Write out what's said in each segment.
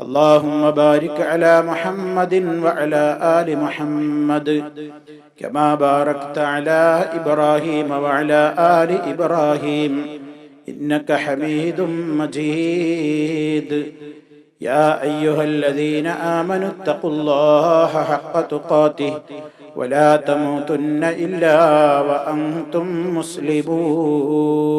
اللهم بارك على محمد وعلى آل محمد كما باركت على إبراهيم وعلى آل إبراهيم إنك حميد مجيد يا أيها الذين آمنوا اتقوا الله حق تقاته ولا تموتن إلا وأنتم مسلمون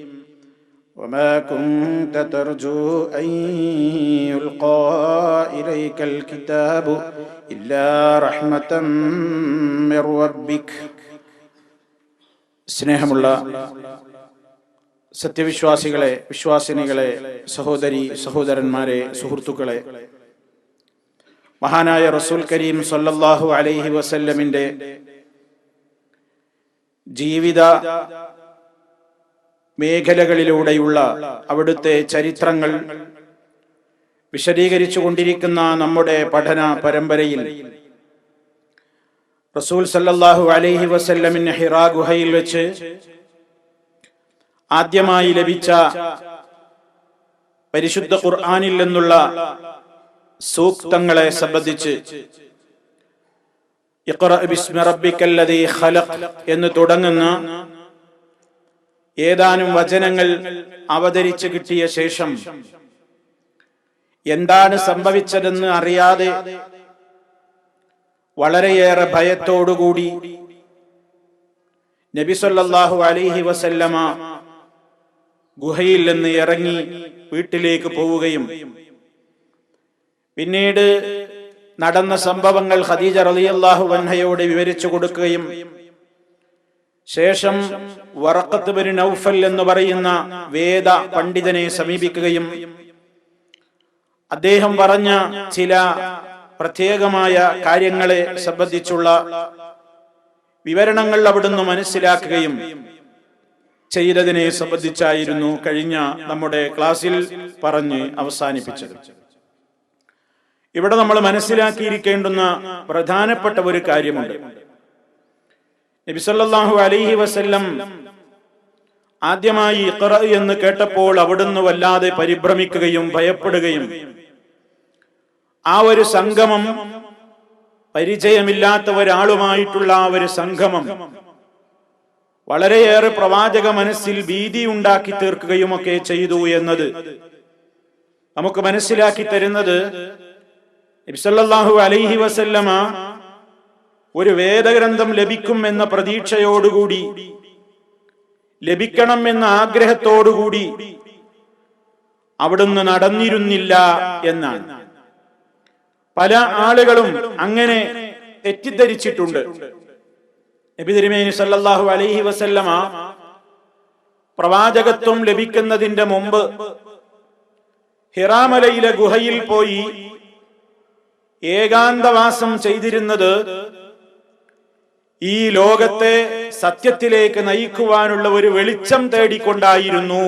وما كنت ترجو أن يلقى إليك الكتاب إلا رحمة من ربك സ്നേഹമുള്ള സത്യവിശ്വാസികളെ വിശ്വാസിനികളെ സഹോദരി സഹോദരന്മാരെ സുഹൃത്തുക്കളെ മഹാനായ റസൂൽ കരീം സല്ലല്ലാഹു അലൈഹി വസല്ലമിന്റെ ജീവിത മേഖലകളിലൂടെയുള്ള അവിടുത്തെ ചരിത്രങ്ങൾ വിശദീകരിച്ചു കൊണ്ടിരിക്കുന്ന നമ്മുടെ പഠന പരമ്പരയിൽ റസൂൽ സല്ലാഹു അലൈഹി വസല്ലമിന് ഹിറാ ഗുഹയിൽ വെച്ച് ആദ്യമായി ലഭിച്ച പരിശുദ്ധ ഖുർആാനിൽ നിന്നുള്ള സൂക്തങ്ങളെ സംബന്ധിച്ച് എന്ന് തുടങ്ങുന്ന ഏതാനും വചനങ്ങൾ അവതരിച്ചു കിട്ടിയ ശേഷം എന്താണ് സംഭവിച്ചതെന്ന് അറിയാതെ വളരെയേറെ ഭയത്തോടുകൂടി നബിസൊല്ലാഹു അലിഹി വസല്ലമ ഗുഹയിൽ നിന്ന് ഇറങ്ങി വീട്ടിലേക്ക് പോവുകയും പിന്നീട് നടന്ന സംഭവങ്ങൾ ഖദീജ റളിയല്ലാഹു വൻഹയോട് വിവരിച്ചു കൊടുക്കുകയും ശേഷം വറക്കത്ത് ബിൻ നൗഫൽ എന്ന് പറയുന്ന വേദ പണ്ഡിതനെ സമീപിക്കുകയും അദ്ദേഹം പറഞ്ഞ ചില പ്രത്യേകമായ കാര്യങ്ങളെ സംബന്ധിച്ചുള്ള വിവരണങ്ങൾ അവിടുന്ന് മനസ്സിലാക്കുകയും ചെയ്തതിനെ സംബന്ധിച്ചായിരുന്നു കഴിഞ്ഞ നമ്മുടെ ക്ലാസ്സിൽ പറഞ്ഞ് അവസാനിപ്പിച്ചത്. ഇവിടെ നമ്മൾ മനസ്സിലാക്കിയിരിക്കേണ്ടുന്ന പ്രധാനപ്പെട്ട ഒരു കാര്യമുണ്ട്. നബിസല്ലാഹു അലൈഹി വസല്ലം ആദ്യമായി ഇഖറ എന്ന് കേട്ടപ്പോൾ അവിടുന്ന് വല്ലാതെ പരിഭ്രമിക്കുകയും ഭയപ്പെടുകയും ആ ഒരു സംഗമം പരിചയമില്ലാത്ത ഒരാളുമായിട്ടുള്ള ആ ഒരു സംഗമം വളരെയേറെ പ്രവാചക മനസ്സിൽ ഭീതി ഉണ്ടാക്കി തീർക്കുകയും ഒക്കെ ചെയ്തു എന്നത് നമുക്ക് മനസ്സിലാക്കി തരുന്നത് ഇബ്സല്ലാഹു അലൈഹി വസല്ലമ ഒരു വേദഗ്രന്ഥം ലഭിക്കും എന്ന പ്രതീക്ഷയോടുകൂടി ലഭിക്കണം എന്ന ആഗ്രഹത്തോടുകൂടി അവിടുന്ന് നടന്നിരുന്നില്ല എന്നാണ്. പല ആളുകളും അങ്ങനെ തെറ്റിദ്ധരിച്ചിട്ടുണ്ട്. നബി തിരുമേനി സല്ലല്ലാഹു അലൈഹി വസല്ലമ പ്രവാചകത്വം ലഭിക്കുന്നതിന്റെ മുമ്പ് ഹിറാമലയിലെ ഗുഹയിൽ പോയി ഏകാന്തവാസം ചെയ്തിരുന്നത് ഈ ലോകത്തെ സത്യത്തിലേക്ക് നയിക്കുവാനുള്ള ഒരു വെളിച്ചം തേടിക്കൊണ്ടായിരുന്നു.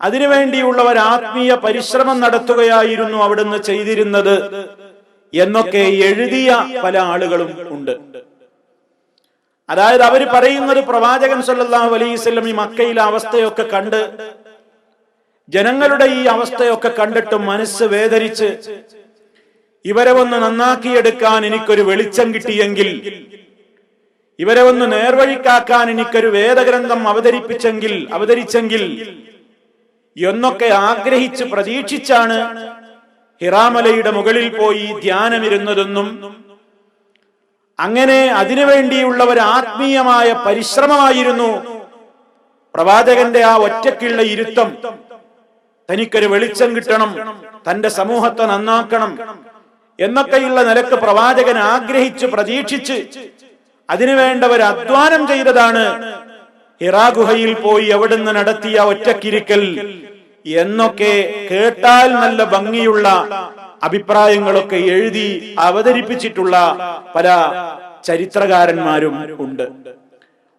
അതിനുവേണ്ടിയുള്ള ഒരു ആത്മീയ പരിശ്രമം നടത്തുകയായിരുന്നു അവിടുന്ന് ചെയ്തിരുന്നത് എന്നൊക്കെ എഴുതിയ പല ആളുകളും ഉണ്ട്. അതായത് അവർ പറയുന്നത് പ്രവാചകൻ സല്ലല്ലാഹു അലൈഹി വസല്ലം ഈ മക്കയിലെ അവസ്ഥയൊക്കെ കണ്ട് ജനങ്ങളുടെ ഈ അവസ്ഥയൊക്കെ കണ്ടിട്ട് മനസ്സ് വേദനിച്ച് ഇവരെ ഒന്ന് നന്നാക്കിയെടുക്കാൻ എനിക്കൊരു വെളിച്ചം കിട്ടിയെങ്കിൽ ഇവരെ ഒന്ന് നേർവഴിക്കാക്കാൻ എനിക്കൊരു വേദഗ്രന്ഥം അവതരിപ്പിച്ചെങ്കിൽ അവതരിച്ചെങ്കിൽ എന്നൊക്കെ ആഗ്രഹിച്ച് പ്രതീക്ഷിച്ചാണ് ഹിറാമലയുടെ മുകളിൽ പോയി ധ്യാനമിരുന്നതെന്നും അങ്ങനെ അതിനുവേണ്ടിയുള്ള ഒരു ആത്മീയമായ പരിശ്രമമായിരുന്നു. പ്രവാചകന്റെ ആ ഒറ്റക്കുള്ള ഇരുത്തം തനിക്കൊരു വെളിച്ചം കിട്ടണം തന്റെ സമൂഹത്തെ നന്നാക്കണം എന്നൊക്കെയുള്ള നിലയ്ക്ക് പ്രവാചകൻ ആഗ്രഹിച്ച് പ്രതീക്ഷിച്ച് അതിനുവേണ്ട ഒരു അധ്വാനം ചെയ്തതാണ്. ഹിറാഗുഹയിൽ പോയി അവിടുന്ന് നടത്തിയ ഒറ്റക്കിരിക്കൽ എന്നൊക്കെ കേട്ടാൽ നല്ല ഭംഗിയുള്ള അഭിപ്രായങ്ങളൊക്കെ എഴുതി അവതരിപ്പിച്ചിട്ടുള്ള പല ചരിത്രകാരന്മാരും ഉണ്ട്.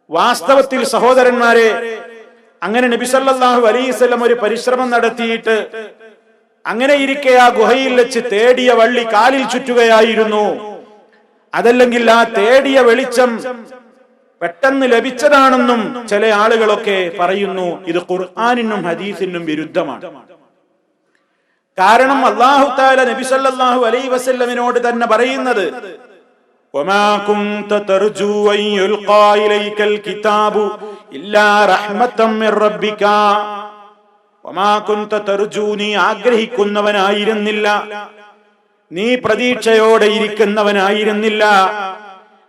വാസ്തവത്തിൽ സഹോദരന്മാരെ അങ്ങനെ നബിസല്ലാഹു അലൈസ് ഒരു പരിശ്രമം നടത്തിയിട്ട് അങ്ങനെ ഇരിക്കെ ആ ഗുഹയിൽ വെച്ച് തേടിയ വള്ളി കാലിൽ ചുറ്റുകയായിരുന്നു. അതല്ലെങ്കിൽ ആ തേടിയ വെളിച്ചം പെട്ടെന്ന് ലഭിച്ചതാണെന്നും ചില ആളുകളൊക്കെ പറയുന്നു ഇത് ഖുർആാനിനും ഹദീസിനും വിരുദ്ധമാണ്. കാരണം അള്ളാഹു താല നബിസല്ലാഹു അലൈ വസല്ലമിനോട് തന്നെ പറയുന്നത് കിതാബു ഇല്ലാ റഹ്മത്തം തർജു നീ ആഗ്രഹിക്കുന്നവനായിരുന്നില്ല. നീ പ്രതീക്ഷയോടെ ഇരിക്കുന്നവനായിരുന്നില്ല.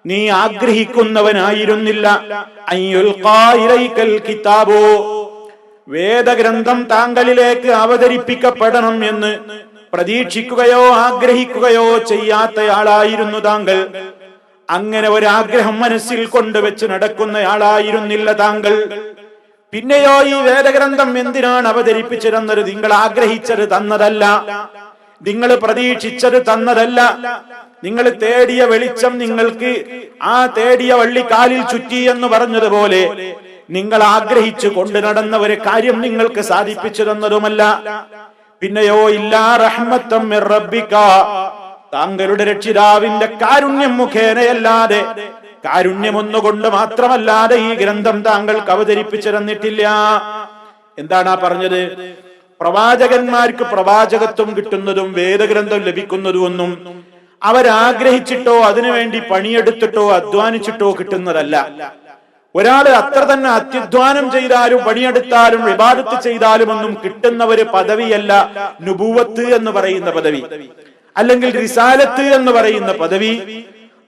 നീ ആഗ്രഹിക്കുന്നവനായിരുന്നില്ല. കിതാബോ വേദഗ്രന്ഥം താങ്കളിലേക്ക് അവതരിപ്പിക്കപ്പെടണം എന്ന് പ്രതീക്ഷിക്കുകയോ ആഗ്രഹിക്കുകയോ ചെയ്യാത്തയാളായിരുന്നു താങ്കൾ. അങ്ങനെ ഒരാഗ്രഹം മനസ്സിൽ കൊണ്ടുവച്ച് നടക്കുന്നയാളായിരുന്നില്ല താങ്കൾ. പിന്നെയോ ഈ വേദഗ്രന്ഥം എന്തിനാണ് അവതരിപ്പിച്ചിരുന്നത് നിങ്ങൾ ആഗ്രഹിച്ചത് തന്നതല്ല. നിങ്ങൾ പ്രതീക്ഷിച്ചത് തന്നതല്ല. നിങ്ങൾ തേടിയ വെളിച്ചം നിങ്ങൾക്ക് ആ തേടിയ വള്ളി കാലിൽ ചുറ്റി എന്ന് പറഞ്ഞതുപോലെ നിങ്ങൾ ആഗ്രഹിച്ചു കൊണ്ടു നടന്ന ഒരു കാര്യം നിങ്ങൾക്ക് സാധിപ്പിച്ചു തന്നതുമല്ല പിന്നെയോ ഇല്ലാ റഹ്മത്തം മിർ റബ്ബിക താങ്കളുടെ രക്ഷിതാവിന്റെ കാരുണ്യം മുഖേനയല്ലാതെ കാരുണ്യമൊന്നുകൊണ്ട് മാത്രമല്ലാതെ ഈ ഗ്രന്ഥം താങ്കൾക്ക് അവതരിപ്പിച്ചു തന്നിട്ടില്ല എന്താണ് ആ പറഞ്ഞത്? പ്രവാചകന്മാർക്ക് പ്രവാചകത്വം കിട്ടുന്നതും വേദഗ്രന്ഥം ലഭിക്കുന്നതും ലഭിക്കുന്നതുമൊന്നും അവരാഗ്രഹിച്ചിട്ടോ അതിനുവേണ്ടി പണിയെടുത്തിട്ടോ അധ്വാനിച്ചിട്ടോ കിട്ടുന്നതല്ല. ഒരാൾ അത്ര തന്നെ അത്യധ്വാനം ചെയ്താലും പണിയെടുത്താലും വിവാദത്ത് ചെയ്താലും ഒന്നും കിട്ടുന്ന ഒരു പദവിയല്ല നുപൂവത്ത് എന്ന് പറയുന്ന പദവി. അല്ലെങ്കിൽ റിസാലത്ത് എന്ന് പറയുന്ന പദവി.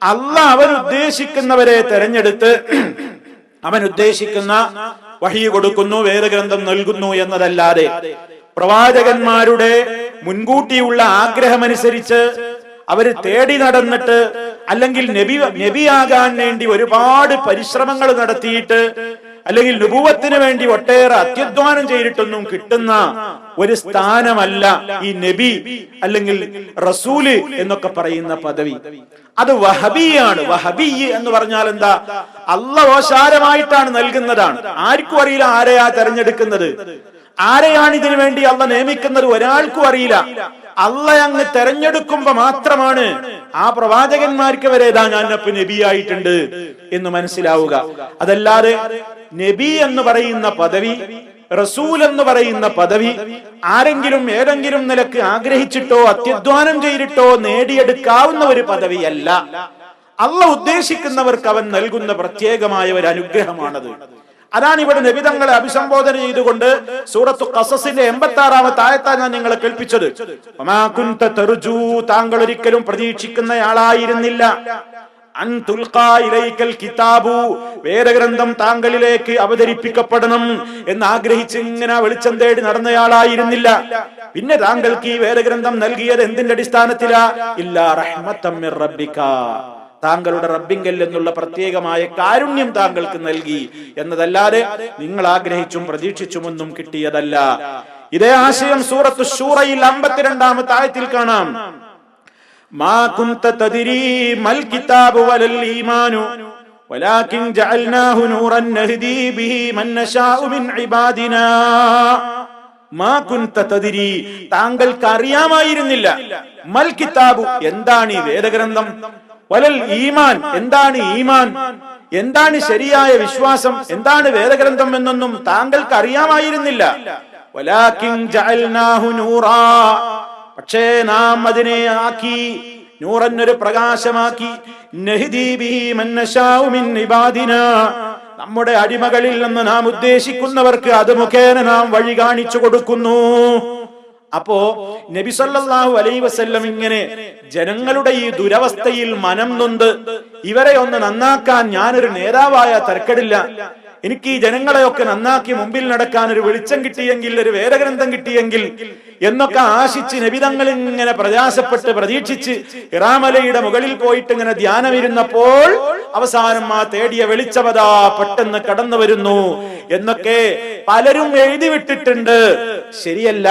അല്ല അവൻ ഉദ്ദേശിക്കുന്നവരെ തെരഞ്ഞെടുത്ത് അവൻ ഉദ്ദേശിക്കുന്ന വഹി കൊടുക്കുന്നു വേദഗ്രന്ഥം നൽകുന്നു എന്നതല്ലാതെ പ്രവാചകന്മാരുടെ മുൻകൂട്ടിയുള്ള ആഗ്രഹമനുസരിച്ച് അവർ തേടി നടന്നിട്ട് അല്ലെങ്കിൽ നബി നബിയാകാൻ വേണ്ടി ഒരുപാട് പരിശ്രമങ്ങൾ നടത്തിയിട്ട് അല്ലെങ്കിൽ നുപൂവത്തിന് വേണ്ടി ഒട്ടേറെ അത്യധ്വാനം ചെയ്തിട്ടൊന്നും കിട്ടുന്ന ഒരു സ്ഥാനമല്ല ഈ നബി അല്ലെങ്കിൽ റസൂൽ എന്നൊക്കെ പറയുന്ന പദവി. അത് വഹബിയാണ്. വഹബി എന്ന് പറഞ്ഞാൽ എന്താ? അല്ല ഓശാരമായിട്ടാണ് നൽകുന്നതാണ്. ആർക്കും അറിയില്ല ആരെയാ തെരഞ്ഞെടുക്കുന്നത്. ആരെയാണ് ഇതിനു വേണ്ടി അള്ള നിയമിക്കുന്നത്? ഒരാൾക്കും അറിയില്ല. അള്ള അങ്ങ് തെരഞ്ഞെടുക്കുമ്പോ മാത്രമാണ് ആ പ്രവാചകന്മാർക്ക് വരെ ഇതാ ഞാൻ അപ്പൊ നബിയായിട്ടുണ്ട് എന്ന് മനസ്സിലാവുക. അതല്ലാതെ നബി എന്ന് പറയുന്ന പദവി റസൂൽ എന്ന് പറയുന്ന പദവി ആരെങ്കിലും ഏതെങ്കിലും നിലയ്ക്ക് ആഗ്രഹിച്ചിട്ടോ അത്യധ്വാനം ചെയ്തിട്ടോ നേടിയെടുക്കാവുന്ന ഒരു പദവിയല്ല. അള്ള ഉദ്ദേശിക്കുന്നവർക്ക് അവൻ നൽകുന്ന പ്രത്യേകമായ ഒരു അനുഗ്രഹമാണത്. അതാണ് ഇവിടെ നബിതങ്ങളെ അഭിസംബോധന ചെയ്തുകൊണ്ട് സൂറത്തു കസസിന്റെ എൺപത്തി ആറാമത്തെ ആയത്താ ഞാൻ നിങ്ങളെ കേൾപ്പിച്ചത്. താങ്കൾ ഒരിക്കലും പ്രതീക്ഷിക്കുന്നയാളായിരുന്നില്ല. കിതാബു വേദഗ്രന്ഥം താങ്കളിലേക്ക് അവതരിപ്പിക്കപ്പെടണം എന്ന് ആഗ്രഹിച്ച് ഇങ്ങനെ വെളിച്ചം തേടി നടന്നയാളായിരുന്നില്ല. പിന്നെ താങ്കൾക്ക് ഈ വേദഗ്രന്ഥം നൽകിയത് എന്തിന്റെ അടിസ്ഥാനത്തിലാ? ഇല്ല റഹ്മത്തമ്മിർ റബ്ബിക. താങ്കളുടെ റബ്ബിങ്കൽ എന്നുള്ള പ്രത്യേകമായ കാരുണ്യം താങ്കൾക്ക് നൽകി എന്നതല്ലാതെ നിങ്ങൾ ആഗ്രഹിച്ചും പ്രതീക്ഷിച്ചുമൊന്നും കിട്ടിയതല്ല ഇതേ ആശയം സൂറത്ത് ഷൂറയിൽ അമ്പത്തിരണ്ടാമത്തെ ആയത്തിൽ കാണാം മാ കുന്ത തദിരി മൽ കിതാബ് വലൽ ഈമാനു ولكن جعلناه نورا نهدي به من نشاء من عبادنا മാ കുന്ത തദിരി താങ്കൾക്ക് അറിയാമായിരുന്നില്ല മൽ കിതാബു എന്താണ് ഈ വേദഗ്രന്ഥം വലൽ ഈമാൻ. എന്താണ് ഈമാൻ? എന്താണ് ശരിയായ വിശ്വാസം? എന്താണ് വേദഗ്രന്ഥം എന്നൊന്നും താങ്കൾക്ക് അറിയാമായിരുന്നില്ല. പക്ഷേ നാം അതിനെ ആക്കി നൂറന്നൊരു പ്രകാശമാക്കി. നമ്മുടെ അടിമകളിൽ നിന്ന് നാം ഉദ്ദേശിക്കുന്നവർക്ക് അത് മുഖേന നാം വഴി കാണിച്ചു കൊടുക്കുന്നു. അപ്പോ നബി സല്ലല്ലാഹു അലൈഹി വസല്ലം ഇങ്ങനെ ജനങ്ങളുടെ ഈ ദുരവസ്ഥയിൽ മനം നൊന്ത് ഇവരെ ഒന്ന് നന്നാക്കാൻ ഞാനൊരു നേതാവായ തരക്കടില്ല. എനിക്ക് ഈ ജനങ്ങളെയൊക്കെ നന്നാക്കി മുമ്പിൽ നടക്കാൻ ഒരു വെളിച്ചം കിട്ടിയെങ്കിൽ ഒരു വേദഗ്രന്ഥം കിട്ടിയെങ്കിൽ എന്നൊക്കെ ആശിച്ച് നബിതങ്ങൾ ഇങ്ങനെ പ്രയാസപ്പെട്ട് പ്രതീക്ഷിച്ച് ഇറാമലയുടെ മുകളിൽ പോയിട്ട് ഇങ്ങനെ ധ്യാനമിരുന്നപ്പോൾ അവസാനം ആ തേടിയ വെളിച്ചപതാ പെട്ടെന്ന് കടന്നു വരുന്നു എന്നൊക്കെ പലരും എഴുതി വിട്ടിട്ടുണ്ട്. ശരിയല്ല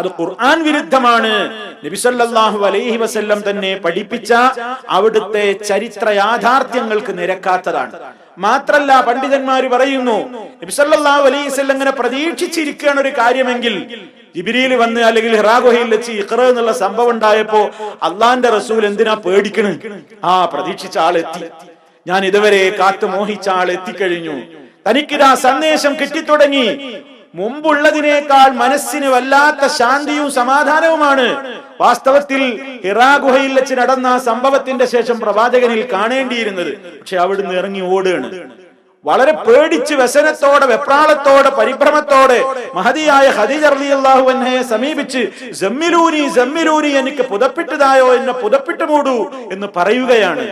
അത് ഖുർആൻ വിരുദ്ധമാണ്. നബിസല്ലാഹു അലൈഹി വസല്ലം തന്നെ പഠിപ്പിച്ച അവിടുത്തെ ചരിത്ര യാഥാർത്ഥ്യങ്ങൾക്ക് നിരക്കാത്തതാണ്. മാത്രല്ല പണ്ഡിതന്മാര് പറയുന്നു ഇങ്ങനെ പ്രതീക്ഷിച്ചിരിക്കുകയാണ് ഒരു കാര്യമെങ്കിൽ ജിബിരിയിൽ വന്ന് അല്ലെങ്കിൽ ഹിറാഗുഹയിൽ വെച്ച് ഇഖറ എന്നുള്ള സംഭവം ഉണ്ടായപ്പോ അള്ളാന്റെ റസൂൽ എന്തിനാ പേടിക്കണ്? ആ പ്രതീക്ഷിച്ച ആളെത്തി ഞാൻ ഇതുവരെ കാത്തു മോഹിച്ച ആൾ എത്തിക്കഴിഞ്ഞു. തനിക്കിതാ സന്ദേശം കിട്ടിത്തുടങ്ങി. മുമ്പുള്ളതിനേക്കാൾ മനസ്സിന് വല്ലാത്ത ശാന്തിയും സമാധാനവുമാണ്. വാസ്തവത്തിൽ ഹിറാ ഗുഹയിൽ വെച്ച് നടന്ന സംഭവത്തിന്റെ ശേഷം പ്രവാചകനിൽ കാണേണ്ടിയിരുന്നത്. പക്ഷെ അവിടുന്ന് ഇറങ്ങി ഓടുകയാണ്. വളരെ പേടിച്ച് വ്യസനത്തോടെ വെപ്രാളത്തോടെ പരിഭ്രമത്തോടെ മഹതിയായ ഹദീജ റളിയല്ലാഹു അൻഹയെ സമീപിച്ച് ജമ്മിലൂരി ജമ്മിലൂരി എനിക്ക് പുതപ്പിട്ടതായോ എന്നെ പുതപ്പിട്ട് മൂടൂ എന്ന് പറയുകയാണ്.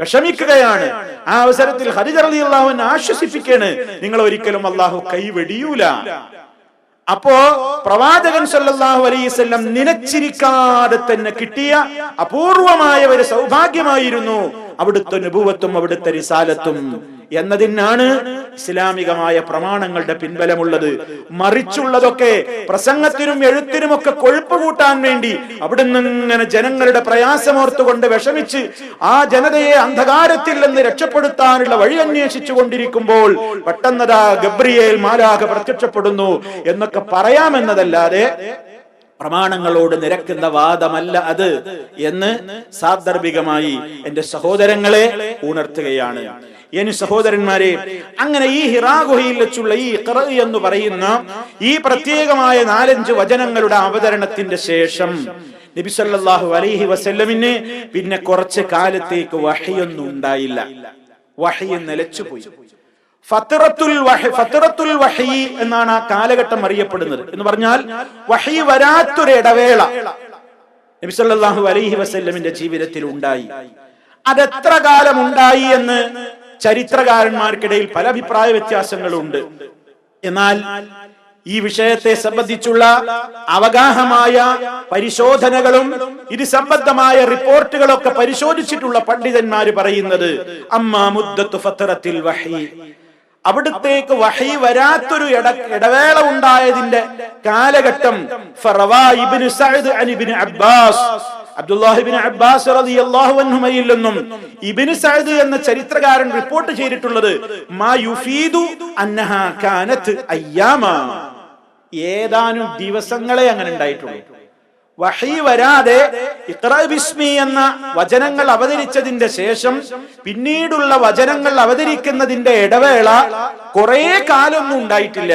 വിഷമിക്കുകയാണ്. ആ അവസരത്തിൽ ഹരിജർ റളിയല്ലാഹു അൻഹ ആശ്വസിപ്പിക്കാണ് നിങ്ങൾ ഒരിക്കലും അള്ളാഹു കൈവെടിയൂല. അപ്പോ പ്രവാചകൻ സല്ലല്ലാഹു അലൈഹി വസല്ലം നിലച്ചിരിക്കാതെ തന്നെ കിട്ടിയ അപൂർവമായ ഒരു സൗഭാഗ്യമായിരുന്നു അവിടുത്തെ അനുഭവത്തും അവിടുത്തെ റിസാലത്തും. എന്നതിനാണ് ഇസ്ലാമികമായ പ്രമാണങ്ങളുടെ പിൻബലമുള്ളത്. മറിച്ചുള്ളതൊക്കെ പ്രസംഗത്തിനും എഴുത്തിനുമൊക്കെ കൊഴുപ്പ് കൂട്ടാൻ വേണ്ടി അവിടുന്ന് ഇങ്ങനെ ജനങ്ങളുടെ പ്രയാസമോർത്തുകൊണ്ട് വിഷമിച്ച് ആ ജനതയെ അന്ധകാരത്തിൽ നിന്ന് രക്ഷപ്പെടുത്താനുള്ള വഴി അന്വേഷിച്ചു കൊണ്ടിരിക്കുമ്പോൾ പെട്ടെന്നതാ ഗബ്രിയേൽ മാലാഖ പ്രത്യക്ഷപ്പെടുന്നു എന്നൊക്കെ പറയാമെന്നതല്ലാതെ പ്രമാണങ്ങളോട് നിരക്കുന്ന വാദമല്ല അത് എന്ന് സാന്ദർഭികമായി എന്റെ സഹോദരങ്ങളെ ഉണർത്തുകയാണ്. ഇനി സഹോദരന്മാരെ അങ്ങനെ ഈ ഹിറാ ഗുഹയിൽ വെച്ചുള്ള ഈ ഇഖ്റ എന്ന് പറയുന്ന ഈ പ്രത്യേകമായ നാലഞ്ച് വചനങ്ങളുടെ അവതരണത്തിന്റെ ശേഷം നബി സല്ലല്ലാഹു അലൈഹി വസല്ലമിന് പിന്നെ കുറച്ച് കാലത്തേക്ക് വഹിയൊന്നും ഉണ്ടായില്ല. വഹി നിലച്ചുപോയി ഫത്തറത്തുൽ വഹി ഫത്തറത്തുൽ വഹി എന്നാണ് ആ കാലഘട്ടം അറിയപ്പെടുന്നത്. എന്ന് പറഞ്ഞാൽ വഹി വരാത്തൊരു ഇടവേള നബി സല്ലല്ലാഹു അലൈഹി വസല്ലമിന്റെ ജീവിതത്തിൽ ഉണ്ടായി. അതെത്ര കാലം ഉണ്ടായി എന്ന് ചരിത്രകാരന്മാർക്കിടയിൽ പല അഭിപ്രായ വ്യത്യാസങ്ങളുണ്ട്. എന്നാൽ ഈ വിഷയത്തെ സംബന്ധിച്ചുള്ള അവഗാഹമായ പരിശോധനകളും ഇത് സംബന്ധമായ റിപ്പോർട്ടുകളൊക്കെ പരിശോധിച്ചിട്ടുള്ള പണ്ഡിതന്മാർ പറയുന്നത് അമ്മാ മുദ്ദത്തു ഫത്തറത്തിൽ വഹി. അവിടത്തേക്ക് വഹി വരാത്തൊരു ഇട ഇടവേള ഉണ്ടായതിന്റെ കാലഘട്ടം അബ്ബാസ്. അബ്ദുല്ലാഹിബിൻ അബ്ബാസ് റളിയല്ലാഹു അൻഹുമയിൽ നിന്നും ഇബ്നു സഅദ് എന്ന ചരിത്രകാരൻ റിപ്പോർട്ട് ചെയ്തിട്ടുള്ളത് മാ യുഫീദു അന്നഹാ കാനത്ത് അയ്യാമ. ഏതാനും ദിവസങ്ങളെ അങ്ങനെ ഉണ്ടായിട്ടുള്ളൂ. വഹി വരാതെ ബിസ്മി എന്ന വചനങ്ങൾ അവതരിച്ചതിന്റെ ശേഷം പിന്നീടുള്ള വചനങ്ങൾ അവതരിക്കുന്നതിന്റെ ഇടവേള കുറെ കാലൊന്നും ഉണ്ടായിട്ടില്ല.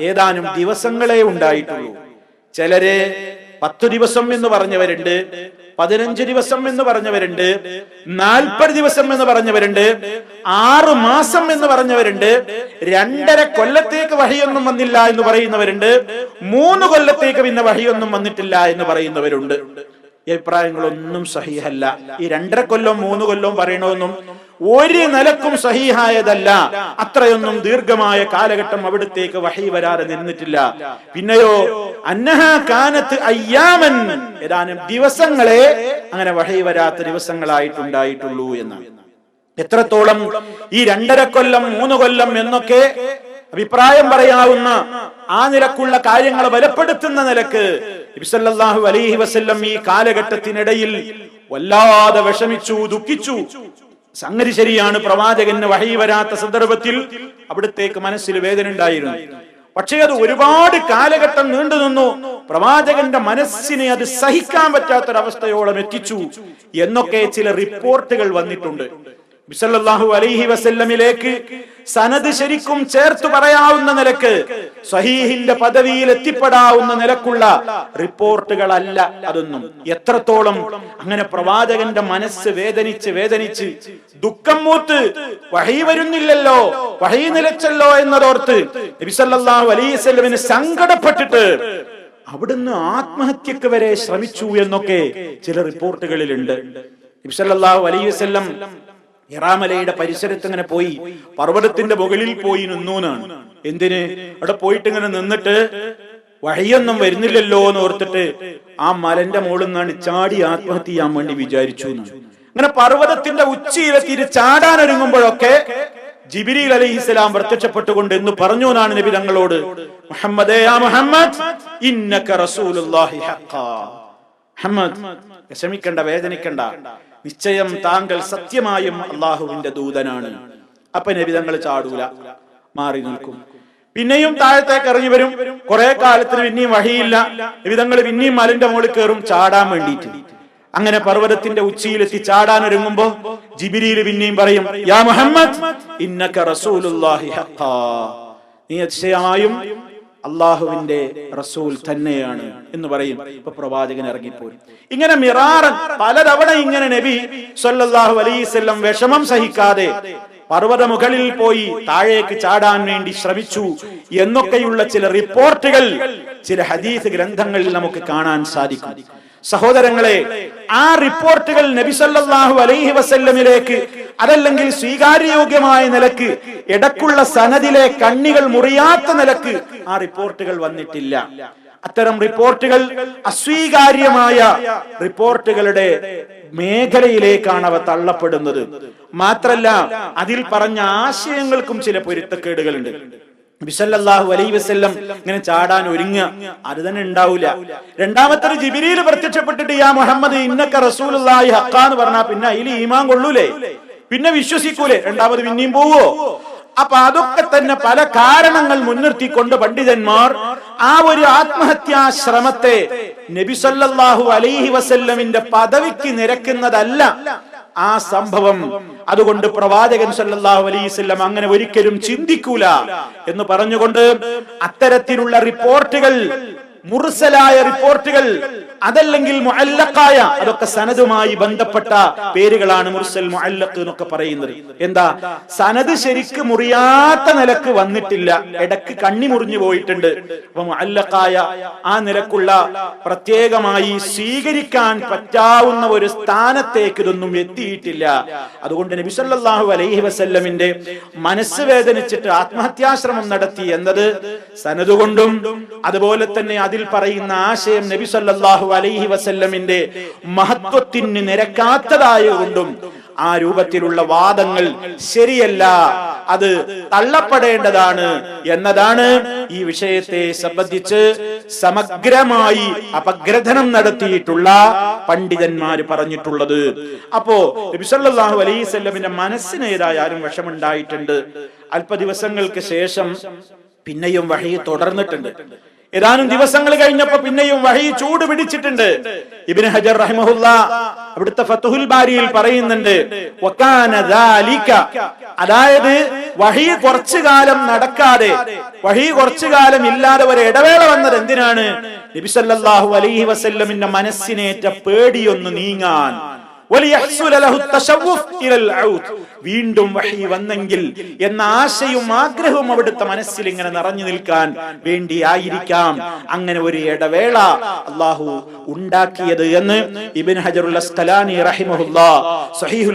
ഏതാനും ദിവസങ്ങളെ ഉണ്ടായിട്ടുള്ളൂ. ചിലരെ പത്തു ദിവസം എന്ന് പറഞ്ഞവരുണ്ട് പതിനഞ്ച് ദിവസം എന്ന് പറഞ്ഞവരുണ്ട് നാൽപ്പത് ദിവസം എന്ന് പറഞ്ഞവരുണ്ട് ആറ് മാസം എന്ന് പറഞ്ഞവരുണ്ട് രണ്ടര കൊല്ലത്തേക്ക് വഴിയൊന്നും വന്നില്ല എന്ന് പറയുന്നവരുണ്ട് മൂന്ന് കൊല്ലത്തേക്ക് പിന്നെ വഴിയൊന്നും വന്നിട്ടില്ല എന്ന് പറയുന്നവരുണ്ട്. ഈ അഭിപ്രായങ്ങളൊന്നും സഹിഹല്ല. ഈ രണ്ടര കൊല്ലം മൂന്ന് കൊല്ലം പറയണമെന്നും ഒരു നിലക്കും സഹിഹായതല്ല. അത്രയൊന്നും ദീർഘമായ കാലഘട്ടം അവിടത്തേക്ക് വഹി വരാതെ നിന്നിട്ടില്ല. പിന്നെയോ അന്നഹ കാനത്ത് അയ്യാമൻ ഏതാനും ദിവസങ്ങളെ അങ്ങനെ വഹി വരാത്ത ദിവസങ്ങളായിട്ടുണ്ടായിട്ടുള്ളൂ എന്നാണ് എത്രത്തോളം ഈ രണ്ടര കൊല്ലം മൂന്ന് കൊല്ലം എന്നൊക്കെ അഭിപ്രായം പറയാവുന്ന ആ നിലക്കുള്ള കാര്യങ്ങൾ ബലപ്പെടുത്തുന്ന നിലയ്ക്ക് അലൈഹി വസല്ലം ഈ കാലഘട്ടത്തിനിടയിൽ വല്ലാതെ വിഷമിച്ചു ദുഃഖിച്ചു. സംഗതി ശരിയാണ്. പ്രവാചകന് വഹി വരാത്ത സന്ദർഭത്തിൽ അവിടത്തേക്ക് മനസ്സിൽ വേദന ഉണ്ടായിരുന്നു. പക്ഷേ അത് ഒരുപാട് കാലഘട്ടം നീണ്ടു നിന്നു. പ്രവാചകന്റെ മനസ്സിനെ അത് സഹിക്കാൻ പറ്റാത്തൊരവസ്ഥയോളം എത്തിച്ചു. എന്നൊക്കെ ചില റിപ്പോർട്ടുകൾ വന്നിട്ടുണ്ട്. ബിസല്ലാഹു അലൈഹി വസല്ലമിലേക്ക് സനദ് ശരിക്കും ചേർത്തു പറയാവുന്ന നിലയ്ക്ക് സഹീഹിന്റെ പദവിയിൽ എത്തിപ്പെടാവുന്ന നിലക്കുള്ള റിപ്പോർട്ടുകളല്ല അതൊന്നും. എത്രത്തോളം അങ്ങനെ പ്രവാചകന്റെ മനസ്സ് വേദനിച്ച് വേദനിച്ച് ദുഃഖം മൂത്ത് വഹി വരുന്നില്ലല്ലോ വഹി നിലച്ചല്ലോ എന്നതോർത്ത് നബിസല്ലാഹു അലൈഹി വസല്ലമിന് സങ്കടപ്പെട്ടിട്ട് അവിടുന്ന് ആത്മഹത്യക്ക് വരെ ശ്രമിച്ചു എന്നൊക്കെ ചില റിപ്പോർട്ടുകളിലുണ്ട്. നബിസല്ലാഹു അലൈഹി വസല്ലം ഇറാമലയുടെ പരിസരത്ത് ഇങ്ങനെ പോയി. പർവതത്തിന്റെ മുകളിൽ പോയി നിന്നു എന്നാണ് എന്തിന്? അവിടെ പോയിട്ട് ഇങ്ങനെ നിന്നിട്ട് വഴിയൊന്നും വരുന്നില്ലല്ലോ എന്ന് ഓർത്തിട്ട് ആ മലന്റെ മുകളിൽ നിന്നാണ് ചാടി ആത്മഹത്യ ചെയ്യാൻ വേണ്ടി വിചാരിച്ചു അങ്ങനെ പർവതത്തിന്റെ ഉച്ചയിലെത്തിയിട്ട് ചാടാൻ ഒരുങ്ങുമ്പോഴൊക്കെ ജിബിരിൽ അലൈഹിസ്സലാം പ്രത്യക്ഷപ്പെട്ടുകൊണ്ട് എന്ന് പറഞ്ഞു എന്നാണ് നബി തങ്ങളോട്. മുഹമ്മദേ ഇന്നക റസൂലുള്ളാഹി ഹഖാ മുഹമ്മദ് വേദനിക്കണ്ട. നിശ്ചയം താങ്കൾ സത്യമായും അള്ളാഹുവിന്റെ ദൂതനാണ്. അപ്പൊ നബി തങ്ങൾ ചാടൂല. മാറി നിൽക്കും. പിന്നെയും താഴത്തേക്ക് ഇറങ്ങി വരും. കുറെ കാലത്തിന് പിന്നെയും വഴിയില്ല. വിധങ്ങൾ പിന്നെയും മലിന്റെ മുകളിൽ കയറും ചാടാൻ വേണ്ടിയിട്ട്. അങ്ങനെ പർവതത്തിന്റെ ഉച്ചിയിലെത്തി ചാടാൻ ഒരുങ്ങുമ്പോ ജിബിരിയിൽ പിന്നെയും പറയും യാ മുഹമ്മദ് നീ നിശ്ചയമായും അള്ളാഹുവിന്റെ റസൂൽ തന്നെയാണ് എന്ന് പറയും. ഇപ്പൊ പ്രവാചകൻ ഇറങ്ങിപ്പോയി. ഇങ്ങനെ മിറാറൻ പലതവണ ഇങ്ങനെ നബി സല്ലല്ലാഹു അലൈസ്വല്ലം വിഷമം സഹിക്കാതെ പർവത മുകളിൽ പോയി താഴേക്ക് ചാടാൻ വേണ്ടി ശ്രമിച്ചു എന്നൊക്കെയുള്ള ചില റിപ്പോർട്ടുകൾ ചില ഹദീസ് ഗ്രന്ഥങ്ങളിൽ നമുക്ക് കാണാൻ സാധിക്കും. സഹോദരങ്ങളെ ആ റിപ്പോർട്ടുകൾ നബിസല്ലാഹു അലൈഹി വസല്ലമിലേക്ക് അതല്ലെങ്കിൽ സ്വീകാര്യയോഗ്യമായ നിലയ്ക്ക് ഇടക്കുള്ള സനദിലെ കണ്ണികൾ മുറിയാത്ത നിലയ്ക്ക് ആ റിപ്പോർട്ടുകൾ വന്നിട്ടില്ല. അത്തരം റിപ്പോർട്ടുകൾ അസ്വീകാര്യമായ റിപ്പോർട്ടുകളുടെ മേഖലയിലേക്കാണ് അവ തള്ളപ്പെടുന്നത്. മാത്രല്ല അതിൽ പറഞ്ഞ ആശയങ്ങൾക്കും ചില പൊരുത്തക്കേടുകളുണ്ട്. ബിസല്ലാഹു അലൈ വസ്ല്ലം ഇങ്ങനെ ചാടാൻ ഒരുങ്ങുക. അത് തന്നെ ഉണ്ടാവില്ല രണ്ടാമത്തെ ജിബിരിയിൽ പ്രത്യക്ഷപ്പെട്ടിട്ട് യാ മുഹമ്മദ് ഇന്നക്ക റസൂലുള്ളാഹി ഹക്കാന്ന് പറഞ്ഞാ പിന്നെ അതിൽ ഈമാൻ കൊള്ളൂലേ? പിന്നെ വിശ്വസിക്കൂലേ? രണ്ടാമത് പിന്നെയും പോവോ? അപ്പൊ അതൊക്കെ തന്നെ പല കാരണങ്ങൾ മുൻനിർത്തിക്കൊണ്ട് പണ്ഡിതന്മാർ ആ ഒരു ആത്മഹത്യാ ശ്രമത്തെ നബിസല്ലാഹു അലൈഹി വസല്ലമിന്റെ പദവിക്ക് നിരക്കുന്നതല്ല. ആ സംഭവം. അതുകൊണ്ട് പ്രവാചകൻ സല്ലല്ലാഹു അലൈഹി വസല്ലം അങ്ങനെ ഒരിക്കലും ചിന്തിക്കൂല എന്ന് പറഞ്ഞുകൊണ്ട് അത്തരത്തിലുള്ള റിപ്പോർട്ടുകൾ മുർസലായ റിപ്പോർട്ടുകൾ അതല്ലെങ്കിൽ മുഅല്ലഖായ അതൊക്കെ സനദുമായി ബന്ധപ്പെട്ട പേരുകളാണ് മുർസൽ മുഅല്ലഖ് എന്നൊക്കെ പറയുന്നത്. എന്താ? സനദ് ശരിക്ക് മുറിയാത്ത നിലയ്ക്ക് വന്നിട്ടില്ല. ഇടയ്ക്ക് കണ്ണി മുറിഞ്ഞു പോയിട്ടുണ്ട്. അപ്പൊ മുഅല്ലഖായ ആ നിലക്കുള്ള പ്രത്യേകമായി സ്വീകരിക്കാൻ പറ്റാവുന്ന ഒരു സ്ഥാനത്തേക്ക് ഇതൊന്നും എത്തിയിട്ടില്ല. അതുകൊണ്ട് നബി സല്ലല്ലാഹു അലൈഹി വസല്ലമിന്റെ മനസ്സ് വേദനിച്ചിട്ട് ആത്മഹത്യാശ്രമം നടത്തി എന്നത് സനദുകൊണ്ടും അതുപോലെ തന്നെ അതിൽ പറയുന്ന ആശയം നബി സല്ലല്ലാഹു അലൈഹി വസല്ലമിന്റെ മഹത്വത്തിന് നിരക്കാത്തതായ കൊണ്ടും ആ രൂപത്തിലുള്ള വാദങ്ങൾ ശരിയല്ല അത് തള്ളപ്പെടേണ്ടതാണ് എന്നതാണ് ഈ വിഷയത്തെ സംബന്ധിച്ച് സമഗ്രമായി അപഗ്രഥനം നടത്തിയിട്ടുള്ള പണ്ഡിതന്മാര് പറഞ്ഞിട്ടുള്ളത്. അപ്പോ നബിസല്ലാഹു അലൈവല്ലമിന്റെ മനസ്സിന് ഏതായാലും വിഷമുണ്ടായിട്ടുണ്ട്. അല്പ ദിവസങ്ങൾക്ക് ശേഷം പിന്നെയും വഴി തുടർന്നിട്ടുണ്ട്. ഏതാനും ദിവസങ്ങൾ കഴിഞ്ഞപ്പോ പിന്നെയും വഹി ചൂട് പിടിച്ചിട്ടുണ്ട്. ഇബിന് ഹജർ റഹിമഹുല്ല അവിടുത്തെ ഫത്തുഹുൽ ബാരിയിൽ പറയുന്നുണ്ട്. അതായത് വഹി കുറച്ചു കാലം നടക്കാതെ വഹി കുറച്ചു കാലം ഇല്ലാതെ ഒരു ഇടവേള വന്നത് എന്തിനാണ്? നബിസല്ലാഹു അലൈഹി വസല്ലമിന്റെ മനസ്സിനേറ്റ പേടിയൊന്ന് നീങ്ങാൻ. വീണ്ടും വഹി വന്നെങ്കിൽ എന്ന ആശയും ആഗ്രഹവും അവിടുത്തെ മനസ്സിൽ ഇങ്ങനെ നിറഞ്ഞു നിൽക്കാൻ വേണ്ടിയായിരിക്കാം. അങ്ങനെ ഒരു ഇടവേള അള്ളാഹു ഉണ്ടാക്കിയത് എന്ന് ഇബിൻ ഹജറുൽ അസ്കലാനി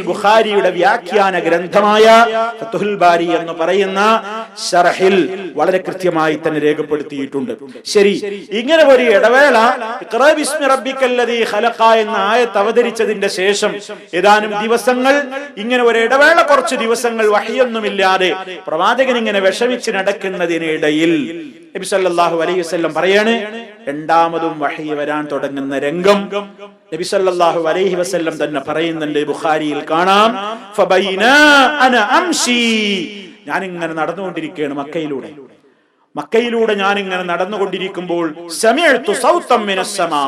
ബുഖാരിയുടെ വ്യാഖ്യാന ഗ്രന്ഥമായ ബാരി എന്ന് പറയുന്ന ഷറഹിൽ വളരെ കൃത്യമായി തന്നെ രേഖപ്പെടുത്തിയിട്ടുണ്ട്. ശരി ഇങ്ങനെ ഒരു ഇടവേള എന്ന ആയത്ത് അവതരിച്ചതിന്റെ ശേഷം ഏതാനും ദിവസങ്ങൾ ഇങ്ങനെ ഒരു ഇടവേള കുറച്ച് ദിവസങ്ങൾ വഹിയൊന്നുമില്ലാതെ പ്രവാചകൻ ഇങ്ങനെ വിഷമിച്ച് നടക്കുന്നതിനിടയിൽ നബി സല്ലല്ലാഹു അലൈഹി വസല്ലം പറയാണ് രണ്ടാമതും വഹി വരാൻ തുടങ്ങുന്ന രംഗം നബി സല്ലല്ലാഹു അലൈഹി വസല്ലം തന്നെ പറയുന്നുണ്ട് ബുഖാരിയിൽ കാണാം ഫബൈനാ അന അംശി. ഞാൻ ഇങ്ങനെ നടന്നുകൊണ്ടിരിക്കുകയാണ് മക്കയിലൂടെ. മക്കയിലൂടെ ഞാൻ ഇങ്ങനെ നടന്നുകൊണ്ടിരിക്കുമ്പോൾ സമയത്തു സൗത്തം മിനസ്സമാ.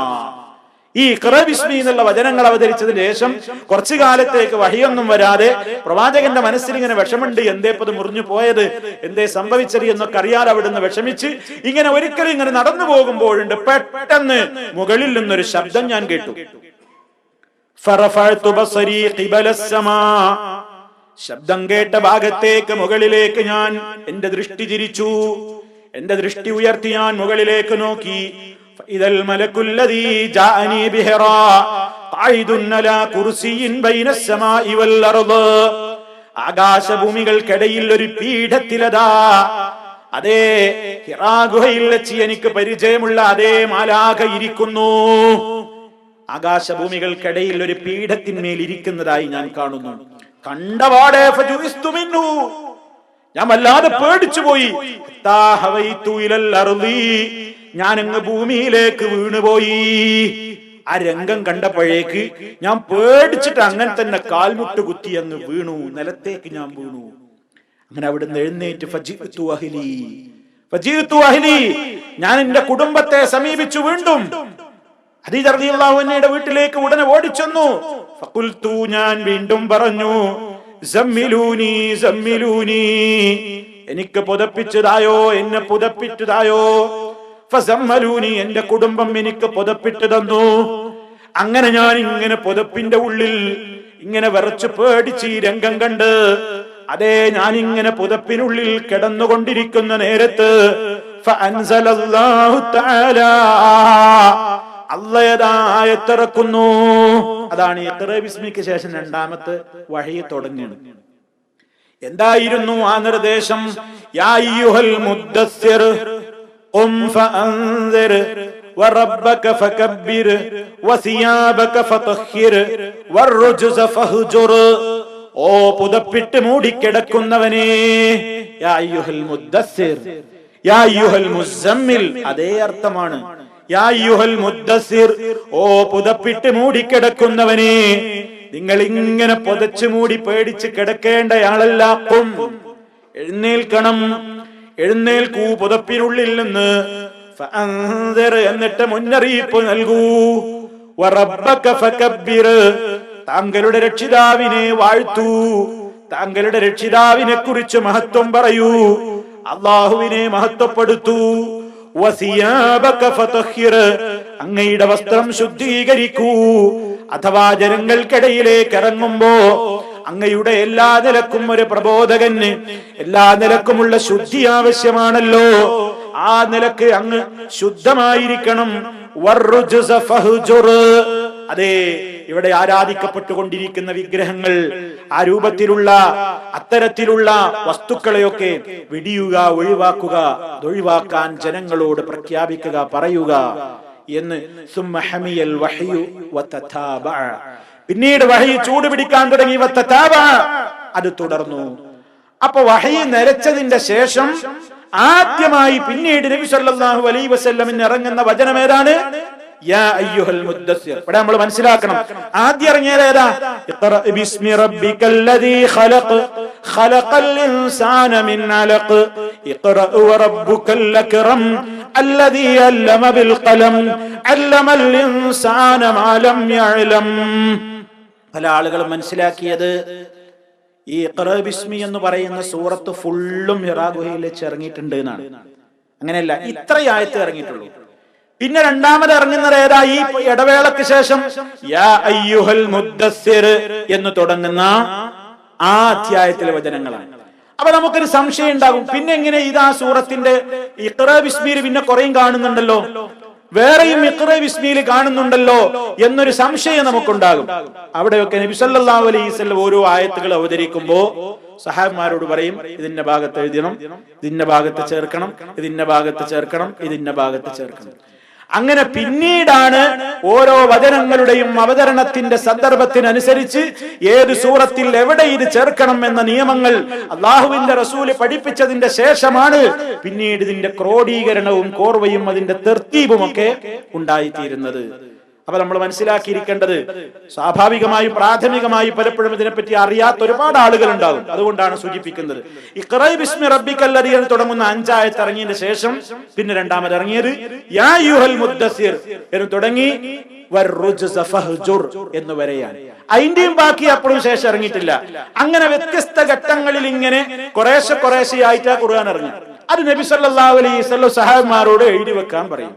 ഈ ഇക്രബിസ്മി എന്നുള്ള വചനങ്ങൾ അവതരിച്ചതിന് ശേഷം കുറച്ചു കാലത്തേക്ക് വഹിയൊന്നും വരാതെ പ്രവാചകന്റെ മനസ്സിൽ ഇങ്ങനെ വിഷമുണ്ട് എന്തേപ്പത് മുറിഞ്ഞു പോയത് എന്തേ സംഭവിച്ചത് എന്നൊക്കെ അറിയാതെ അവിടുന്ന് വിഷമിച്ച് ഇങ്ങനെ ഒരിക്കലും ഇങ്ങനെ നടന്നു പോകുമ്പോഴുണ്ട് പെട്ടെന്ന് മുകളിൽ നിന്നൊരു ശബ്ദം ഞാൻ കേട്ടു. ശബ്ദം കേട്ട ഭാഗത്തേക്ക് മുകളിലേക്ക് ഞാൻ എന്റെ ദൃഷ്ടി തിരിച്ചു എന്റെ ദൃഷ്ടി ഉയർത്തി ഞാൻ മുകളിലേക്ക് നോക്കി. ഇതൽ മലക്കുല്ലദീ ജാഅനി ബിഹിറാ ഖായിദുൻ അലാ കുർസിയിൻ ബൈന السماء والأرض ആകാശഭൂമികൾക്കിടയിൽ ഒരു പീഠത്തിലതാ അതേ ഹിറാ ഗുഹയിൽ വെച്ച് എനിക്ക് പരിചയമുള്ള അതേ മാലാഖ ഇരിക്കുന്നു ആകാശഭൂമികൾക്കിടയിൽ ഒരു പീഠത്തിന്മേൽ ഇരിക്കുന്നതായി ഞാൻ കാണുന്നു കണ്ടപാടെ ഫജുഇസ്തു മിൻഹു. ഞാൻ വല്ലാതെ പേടിച്ചു പോയി ഞാൻ അങ്ങ് ഭൂമിയിലേക്ക് വീണുപോയി. ആ രംഗം കണ്ടപ്പോഴേക്ക് ഞാൻ പേടിച്ചിട്ട് അങ്ങനെ തന്നെ കാൽമുട്ട് കുത്തി അങ്ങ് വീണു. നിലത്തേക്ക് ഞാൻ വീണു. അങ്ങനെ അവിടുന്ന് എഴുന്നേറ്റ് അഹ്ലി. അഹ്ലി. ഞാൻ എന്റെ കുടുംബത്തെ സമീപിച്ചു വീണ്ടും. അൻഹയുടെ വീട്ടിലേക്ക് ഉടനെ ഓടിച്ചെന്നു. ഞാൻ വീണ്ടും പറഞ്ഞു എനിക്ക് പുതപ്പിച്ചതായോ എന്നെ പുതപ്പിച്ചതായോ? ഫസമ്മലൂനി എന്റെ കുടുംബം എനിക്ക് പുതപ്പിച്ചു തന്നു. അങ്ങനെ ഞാൻ ഇങ്ങനെ പുതപ്പിന്റെ ഉള്ളിൽ ഇങ്ങനെ വിറച്ചു പേടിച്ച് ഈ രംഗം കണ്ട് അതേ ഞാൻ ഇങ്ങനെ പുതപ്പിനുള്ളിൽ കിടന്നുകൊണ്ടിരിക്കുന്ന നേരത്ത് ഫഅൻസലല്ലാഹു തആലാ അള്ളയതായത്തിറക്കുന്നു അതാണ് ഇഖ്റ ബിസ്മിക്ക് ശേഷം രണ്ടാമത്തെ വഴി തുടങ്ങിയത് എന്തായിരുന്നു ആ നിർദ്ദേശം യാ അയ്യുഹൽ മുദ്ദസ്സിർ ഖും ഫഅൻസിർ وربك فكبر وثيابك فطهر والرجز فهجر ഓ പുതപ്പിട്ട് മൂടിക്കിടക്കുന്നവനെ യാ അയ്യുഹൽ മുദ്ദസ്സിർ യാ അയ്യുഹൽ മുസമ്മിൽ അതേ അർത്ഥമാണ് യാ ഓ പുതപ്പിട്ട് മൂടിക്കിടക്കുന്നവനെ നിങ്ങൾ ഇങ്ങനെ പുതച്ചു മൂടി പേടിച്ച് കിടക്കേണ്ടയാളല്ല ഖും എഴുന്നേൽക്കണം. എഴുന്നേൽക്കൂ പുതപ്പിനുള്ളിൽ നിന്ന്. എന്നിട്ട് മുന്നറിയിപ്പ് നൽകൂ. താങ്കളുടെ രക്ഷിതാവിനെ വാഴ്ത്തൂ. താങ്കളുടെ രക്ഷിതാവിനെ കുറിച്ച് മഹത്വം പറയൂ. അള്ളാഹുവിനെ മഹത്വപ്പെടുത്തൂ. അങ്ങയുടെ വസ്ത്രം ശുദ്ധീകരിക്കൂ. അഥവാ ജനങ്ങൾക്കിടയിലേക്ക് ഇറങ്ങുമ്പോ അങ്ങയുടെ എല്ലാ നിലക്കും ഒരു പ്രബോധകന് എല്ലാ നിലക്കുമുള്ള ശുദ്ധി ആവശ്യമാണല്ലോ. ആ നിലയ്ക്ക് അങ്ങ് ശുദ്ധമായിരിക്കണം. അതെ ഇവിടെ ആരാധിക്കപ്പെട്ടുകൊണ്ടിരിക്കുന്ന വിഗ്രഹങ്ങൾ ആ രൂപത്തിലുള്ള അത്തരത്തിലുള്ള വസ്തുക്കളെയൊക്കെ വിടിയുക ഒഴിവാക്കുക ഒഴിവാക്കാൻ ജനങ്ങളോട് പ്രഖ്യാപിക്കുക പറയുക എന്ന്. പിന്നീട് വഹയി ചൂട് പിടിക്കാൻ തുടങ്ങി അത് തുടർന്നു. അപ്പൊ വഹയി നരച്ചതിന്റെ ശേഷം ആദ്യമായി പിന്നീട് നബി സല്ലല്ലാഹു അലൈഹി ഇറങ്ങുന്ന വചനം ഏതാണ്? ഇവിടെ നമ്മൾ മനസ്സിലാക്കണം. ആദ്യം ഇറങ്ങിയത് ഏതാ? പല ആളുകളും മനസ്സിലാക്കിയത് ഈ ബിസ്മി എന്ന് പറയുന്ന സൂറത്ത് ഫുള്ളും ഹിറാഗുഹയിൽ വെച്ച് ഇറങ്ങിയിട്ടുണ്ട് എന്നാണ്. അങ്ങനെയല്ല ഇത്രയായത്ത് ഇറങ്ങിയിട്ടുള്ളൂ. പിന്നെ രണ്ടാമത് ഇറങ്ങുന്നത് ഏതാ? ഈ ഇടവേളക്ക് ശേഷം യാ അയ്യുഹൽ മുദ്ദസ്സിർ എന്ന് തുടങ്ങുന്ന ആ അധ്യായത്തിലെ വചനങ്ങളാണ്. അപ്പൊ നമുക്കൊരു സംശയം ഉണ്ടാകും. പിന്നെ എങ്ങനെ ഇതാ സൂറത്തിന്റെ ഇഖ്റ വിസ്മീര് പിന്നെ കുറേയും കാണുന്നുണ്ടല്ലോ? വേറെയും ഇഖ്റ ബിസ്മിയിൽ കാണുന്നുണ്ടല്ലോ എന്നൊരു സംശയം നമുക്കുണ്ടാകും. അവിടെയൊക്കെ നബിസല്ലാ വസല്ലം ഓരോ ആയത്തുകൾ അവതരിക്കുമ്പോ സഹാബിമാരോട് പറയും ഇതിന്റെ ഭാഗത്ത് എഴുതണം ഇതിന്റെ ഭാഗത്ത് ചേർക്കണം ഇതിന്റെ ഭാഗത്ത് ചേർക്കണം ഇതിന്റെ ഭാഗത്ത് ചേർക്കണം. അങ്ങനെ പിന്നീടാണ് ഓരോ വചനങ്ങളുടെയും അവതരണത്തിന്റെ സന്ദർഭത്തിനനുസരിച്ച് ഏത് സൂറത്തിൽ എവിടെ ഇത് ചേർക്കണം എന്ന നിയമങ്ങൾ അള്ളാഹുവിന്റെ റസൂൽ പഠിപ്പിച്ചതിന്റെ ശേഷമാണ് പിന്നീട് ഇതിന്റെ ക്രോഡീകരണവും കോർവയും അതിന്റെ തെർത്തീപും ഒക്കെ ഉണ്ടായിത്തീരുന്നത്. അപ്പൊ നമ്മൾ മനസ്സിലാക്കിയിരിക്കേണ്ടത് സ്വാഭാവികമായി പ്രാഥമികമായി പലപ്പോഴും ഇതിനെപ്പറ്റി അറിയാത്ത ഒരുപാട് ആളുകൾ ഉണ്ടാകും അതുകൊണ്ടാണ് സൂചിപ്പിക്കുന്നത്. ഇഖ്റൈ ബിസ്മി റബ്ബിക്കല്ലദീ എന്ന് തുടങ്ങുന്ന അഞ്ചായത്ത് ഇറങ്ങിയതിന് ശേഷം പിന്നെ രണ്ടാമത് ഇറങ്ങിയത് യാ യുഹൽ മുദ്ദസിർ എന്ന് തുടങ്ങി എന്ന് വരെയാണ്. അതിന്റെയും ബാക്കി അപ്പോഴും ശേഷം ഇറങ്ങിയിട്ടില്ല. അങ്ങനെ വ്യത്യസ്ത ഘട്ടങ്ങളിൽ ഇങ്ങനെ കുറേശ്ശെ കുറേശ്ശെയായിട്ടാ ഖുർആൻ ഇറങ്ങി അത് നബി സല്ലല്ലാഹു അലൈഹി വസല്ലം സഹാബിമാരോട് എഴുതി വെക്കാൻ പറയും.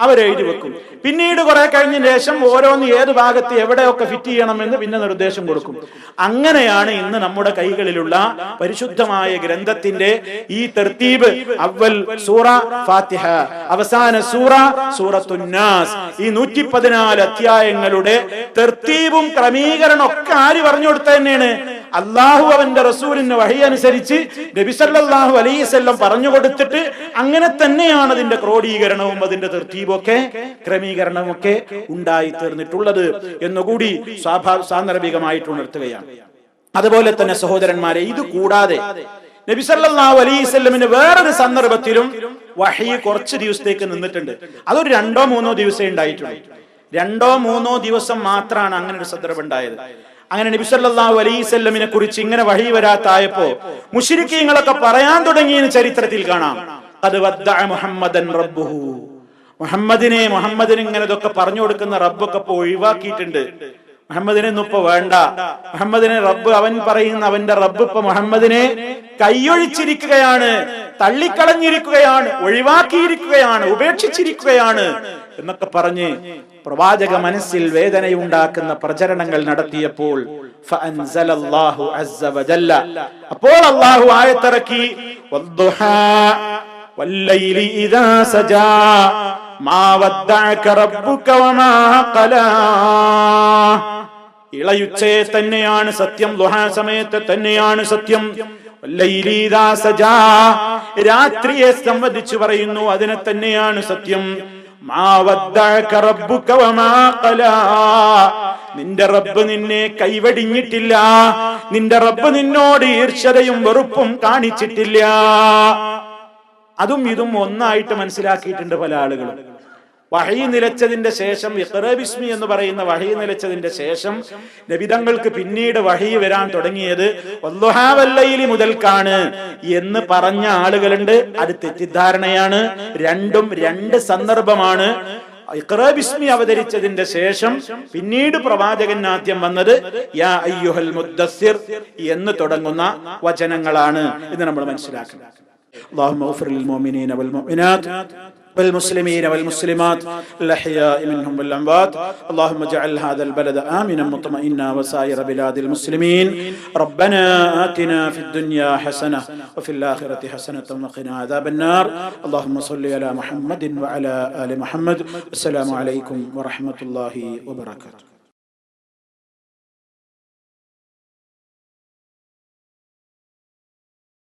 അവരെഴുതി വെക്കും. പിന്നീട് കുറെ കഴിഞ്ഞ ശേഷം ഓരോന്ന് ഏത് ഭാഗത്ത് എവിടെയൊക്കെ ഫിറ്റ് ചെയ്യണമെന്ന് പിന്നെ നിർദ്ദേശം കൊടുക്കും. അങ്ങനെയാണ് ഇന്ന് നമ്മുടെ കൈകളിലുള്ള പരിശുദ്ധമായ ഗ്രന്ഥത്തിന്റെ ഈ തെർത്തീബ് അവൽ സൂറ ഫാത്തിഹ. അവസാന സൂറ സൂറത്തുന്നാസ്. ഈ നൂറ്റി പതിനാല് അധ്യായങ്ങളുടെ തെർത്തീബും ക്രമീകരണം ഒക്കെ ആര് പറഞ്ഞു കൊടുത്ത തന്നെയാണ്? അള്ളാഹു അവന്റെ റസൂലിന് വഴി അനുസരിച്ച് നബിസല്ലാഹു അലൈവല്ലം പറഞ്ഞു കൊടുത്തിട്ട് അങ്ങനെ തന്നെയാണ് അതിന്റെ ക്രോഡീകരണവും അതിന്റെ തെർത്തീബും ഒക്കെ ക്രമീകരണവും ഒക്കെ ഉണ്ടായി തീർന്നിട്ടുള്ളത് എന്നുകൂടി സ്വാഭാ സാന്ദർഭികമായിട്ട് ഉണർത്തുകയാണ്. അതുപോലെ തന്നെ സഹോദരന്മാരെ ഇത് കൂടാതെ നബിസല്ലാഹു അലൈസ്മിന് വേറൊരു സന്ദർഭത്തിലും വഹി കുറച്ച് ദിവസത്തേക്ക് നിന്നിട്ടുണ്ട്. അതൊരു രണ്ടോ മൂന്നോ ദിവസമേ ഉണ്ടായിട്ടുള്ളൂ. രണ്ടോ മൂന്നോ ദിവസം മാത്രമാണ് അങ്ങനെ ഒരു സന്ദർഭം ഉണ്ടായത്. അങ്ങനെ നബി സല്ലല്ലാഹു അലൈഹി വസല്ലമിനെ കുറിച്ച് ഇങ്ങനെ വഴി വരാത്തായപ്പോ മുഷിരിക്കീങ്ങളൊക്കെ പറയാൻ തുടങ്ങിയെന്ന് ചരിത്രത്തിൽ കാണാം. അത് മുഹമ്മദൻ റബ്ബുഹു. മുഹമ്മദിനെ മുഹമ്മദിന് ഇങ്ങനെ ഇതൊക്കെ പറഞ്ഞു കൊടുക്കുന്ന റബ്ബൊക്കെ ഇപ്പൊ ഒഴിവാക്കിയിട്ടുണ്ട്. മുഹമ്മദിനെ ഒന്നും ഇപ്പൊ വേണ്ട. മുഹമ്മദിനെ റബ്ബ് അവൻ പറയുന്ന അവന്റെ റബ്ബ് ഇപ്പൊ മുഹമ്മദിനെ കൈയൊഴിച്ചിരിക്കുകയാണ് തള്ളിക്കളഞ്ഞിരിക്കുകയാണ് ഒഴിവാക്കിയിരിക്കുകയാണ് ഉപേക്ഷിച്ചിരിക്കുകയാണ്. എന്നൊക്കെ പറഞ്ഞ് പ്രവാചക മനസ്സിൽ വേദനയുണ്ടാക്കുന്ന പ്രചരണങ്ങൾ നടത്തിയപ്പോൾ അപ്പോൾ അള്ളാഹു ആയത്തിറക്കി ഇളയുച്ചയെ തന്നെയാണ് സത്യം ദുഹാ സമയത്ത് തന്നെയാണ് സത്യം. രാത്രിയെ സംബന്ധിച്ച് പറയുന്നു അതിനെ തന്നെയാണ് സത്യം. നിന്റെ റബ്ബ് നിന്നെ കൈവടിഞ്ഞിട്ടില്ല. നിന്റെ റബ്ബ് നിന്നോട് ഈർഷതയും വെറുപ്പും കാണിച്ചിട്ടില്ല. അതും ഇതും ഒന്നായിട്ട് മനസ്സിലാക്കിയിട്ടുണ്ട് പല ആളുകളും. വഹി നിലച്ചതിന്റെ ശേഷം ഇഖ്റ ബിസ്മി എന്ന് പറയുന്ന വഹി നിലച്ചതിന്റെ ശേഷം നബിതങ്ങൾക്ക് പിന്നീട് വഹി വരാൻ തുടങ്ങിയത് വല്ലുഹാവല്ലയിലി മുതൽക്കാണ് എന്ന് പറഞ്ഞ ആളുകളുണ്ട് അത് തെറ്റിദ്ധാരണയാണ് രണ്ടും രണ്ട് സന്ദർഭമാണ് ഇഖ്റ ബിസ്മി അവതരിച്ചതിന്റെ ശേഷം പിന്നീട് പ്രവാചകൻ ആദ്യം വന്നത് യാ അയ്യുഹൽ മുദ്ദസ്സിർ എന്ന് തുടങ്ങുന്ന വചനങ്ങളാണ് എന്ന് നമ്മൾ മനസ്സിലാക്കണം اللهم اغفر للمؤمنين والمؤمنات والمسلمين والمسلمات الأحياء منهم والأموات. اللهم اجعل هذا البلد آمنا مطمئنا وسائر بلاد المسلمين. ربنا آتنا في الدنيا حسنة وفي الآخرة حسنة وقنا عذاب النار. اللهم صل على محمد وعلى آل محمد. السلام عليكم ورحمة الله وبركاته.